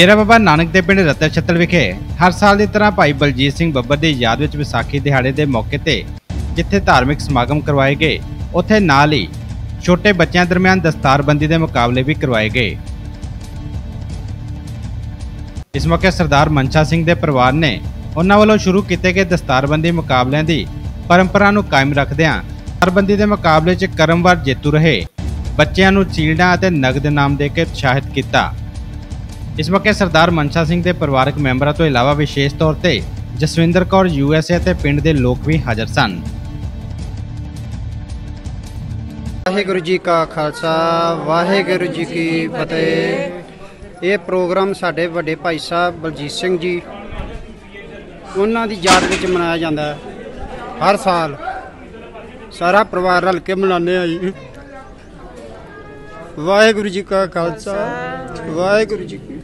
ਡੇਰਾ ਬਾਬਾ ਨਾਨਕ ਦੇ ਪਿੰਡ ਰਤਨ ਛੱਤਲ ਵਿਖੇ ਹਰ ਸਾਲ ਦੀ ਤਰ੍ਹਾਂ ਭਾਈ ਬਲਜੀਤ ਸਿੰਘ ਬੱਬਰ ਦੀ ਯਾਦ ਵਿੱਚ ਵਿਸਾਖੀ ਦਿਹਾੜੇ ਦੇ ਮੌਕੇ ਤੇ ਜਿੱਥੇ ਧਾਰਮਿਕ ਸਮਾਗਮ ਕਰਵਾਏ ਗਏ, ਉੱਥੇ ਨਾਲ ਹੀ ਛੋਟੇ ਬੱਚਿਆਂ ਦਰਮਿਆਨ ਦਸਤਾਰਬੰਦੀ ਦੇ ਮੁਕਾਬਲੇ ਵੀ ਕਰਵਾਏ ਗਏ। ਇਸ ਮੌਕੇ ਸਰਦਾਰ ਮਨਸ਼ਾ ਸਿੰਘ ਦੇ ਪਰਿਵਾਰ ਨੇ ਉਹਨਾਂ ਵੱਲੋਂ ਸ਼ੁਰੂ ਕੀਤੇ ਗਏ ਦਸਤਾਰਬੰਦੀ ਮੁਕਾਬਲਿਆਂ ਦੀ ਪਰੰਪਰਾ ਨੂੰ ਕਾਇਮ ਰੱਖਦਿਆਂ ਦਸਤਾਰਬੰਦੀ ਦੇ ਮੁਕਾਬਲੇ 'ਚ ਕਰਮਵਾਰ ਜੇਤੂ ਰਹੇ ਬੱਚਿਆਂ ਨੂੰ ਚੀਲਡਾਂ ਅਤੇ ਨਗਦ ਨਾਮ ਦੇ ਕੇ ਉਤਸ਼ਾਹਿਤ ਕੀਤਾ। ਇਸ ਮੌਕੇ ਸਰਦਾਰ ਮਨਸ਼ਾ ਸਿੰਘ ਦੇ ਪਰਿਵਾਰਕ ਮੈਂਬਰਾਂ ਤੋਂ ਇਲਾਵਾ ਵਿਸ਼ੇਸ਼ ਤੌਰ ਤੇ ਜਸਵਿੰਦਰ ਕੌਰ ਯੂਐਸਏ ਅਤੇ ਪਿੰਡ ਦੇ ਲੋਕ ਵੀ ਹਾਜ਼ਰ ਸਨ। ਵਾਹਿਗੁਰੂ ਜੀ ਕਾ ਖਾਲਸਾ, ਵਾਹਿਗੁਰੂ ਜੀ ਕੀ ਫਤਿਹ। ਇਹ ਪ੍ਰੋਗਰਾਮ ਸਾਡੇ ਵੱਡੇ ਭਾਈ ਸਾਹਿਬ ਬਲਜੀਤ ਸਿੰਘ ਜੀ, ਉਹਨਾਂ ਦੀ ਯਾਦ ਵਿੱਚ ਮਨਾਇਆ ਜਾਂਦਾ ਹੈ। ਹਰ ਸਾਲ ਸਾਰਾ ਪਰਿਵਾਰ ਰਲ ਕੇ ਮਨਾਉਂਦੇ ਆ ਜੀ। ਵਾਹਿਗੁਰੂ ਜੀ ਕਾ ਖਾਲਸਾ, ਵਾਹਿਗੁਰੂ ਜੀ ਕੀ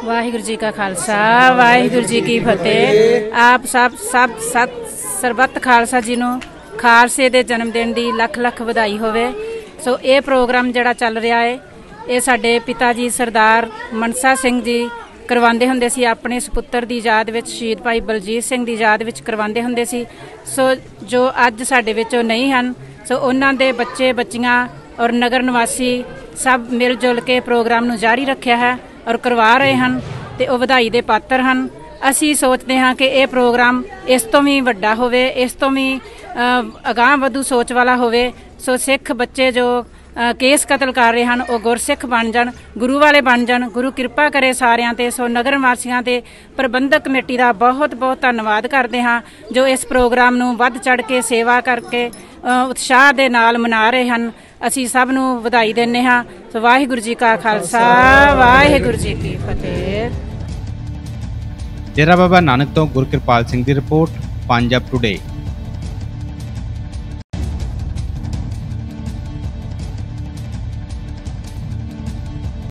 ਵਾਹਿਗੁਰੂ ਜੀ ਕਾ ਖਾਲਸਾ, ਵਾਹਿਗੁਰੂ ਜੀ ਕੀ ਫਤਿਹ। ਆਪ ਸਭ ਸਭ, ਸਤ, ਸਰਬੱਤ ਖਾਲਸਾ ਜੀ ਨੂੰ ਖਾਲਸੇ ਦੇ ਜਨਮ ਦਿਨ ਦੀ ਲੱਖ ਲੱਖ ਵਧਾਈ ਹੋਵੇ। ਸੋ ਇਹ ਪ੍ਰੋਗਰਾਮ ਜਿਹੜਾ ਚੱਲ ਰਿਹਾ ਹੈ ਇਹ ਸਾਡੇ ਪਿਤਾ ਜੀ ਸਰਦਾਰ ਮਨਸਾ ਸਿੰਘ ਜੀ ਕਰਵਾਉਂਦੇ ਹੁੰਦੇ ਸੀ। ਆਪਣੇ ਸੁਪੁੱਤਰ ਦੀ ਯਾਦ ਵਿੱਚ ਸ਼ਹੀਦ ਭਾਈ ਬਲਜੀਤ ਸਿੰਘ ਦੀ ਯਾਦ ਵਿੱਚ ਕਰਵਾਉਂਦੇ ਹੁੰਦੇ ਸੀ। ਸੋ ਜੋ ਅੱਜ ਸਾਡੇ ਵਿੱਚ ਉਹ ਨਹੀਂ ਹਨ, ਸੋ ਉਹਨਾਂ ਦੇ ਬੱਚੇ, ਬੱਚੀਆਂ ਔਰ ਨਗਰ ਨਿਵਾਸੀ ਸਭ ਮਿਲ ਜੁਲ ਕੇ ਪ੍ਰੋਗਰਾਮ ਨੂੰ ਜਾਰੀ ਰੱਖਿਆ ਹੈ। ਔਰ ਕਰਵਾ ਰਹੇ ਹਨ ਤੇ ਉਹ ਵਧਾਈ ਦੇ ਪਾਤਰ ਹਨ। ਅਸੀਂ ਸੋਚਦੇ ਹਾਂ ਕਿ ਇਹ ਪ੍ਰੋਗਰਾਮ ਇਸ ਤੋਂ ਵੀ ਵੱਡਾ ਹੋਵੇ ਇਸ ਤੋਂ ਵੀ ਅ, ਅਗਾਂਹ ਵਧੂ ਸੋਚ ਵਾਲਾ ਹੋਵੇ। ਸੋ ਸਿੱਖ ਬੱਚੇ ਜੋ ਕੇਸ ਕਤਲ ਕਰ ਰਹੇ ਹਨ ਉਹ ਗੁਰਸਿੱਖ ਬਣ ਜਾਣ ਗੁਰੂ ਵਾਲੇ ਬਣ ਜਾਣ ਗੁਰੂ ਕਿਰਪਾ ਕਰੇ ਸਾਰਿਆਂ ਤੇ। ਸੋ ਨਗਰ ਵਾਸੀਆਂ ਤੇ ਪ੍ਰਬੰਧਕ ਕਮੇਟੀ ਦਾ ਬਹੁਤ ਬਹੁਤ ਧੰਨਵਾਦ ਕਰਦੇ ਹਾਂ ਜੋ ਇਸ ਪ੍ਰੋਗਰਾਮ ਨੂੰ ਵੱਧ ਚੜ ਕੇ ਸੇਵਾ ਕਰਕੇ ਉਤਸ਼ਾਹ ਦੇ ਨਾਲ ਮਨਾ ਰਹੇ ਹਨ। ਅਸੀਂ ਸਭ ਨੂੰ ਵਧਾਈ ਦਿੰਦੇ ਹਾਂ। ਸੋ ਵਾਹਿਗੁਰੂ ਜੀ ਕਾ ਖਾਲਸਾ, ਵਾਹਿਗੁਰੂ ਜੀ ਕੀ ਫਤਿਹ। ਡੇਰਾ ਬਾਬਾ ਨਾਨਕ ਤੋਂ ਗੁਰਕਿਰਪਾਲ ਸਿੰਘ ਦੀ ਰਿਪੋਰਟ, ਪੰਜਾਬ ਟੁਡੇ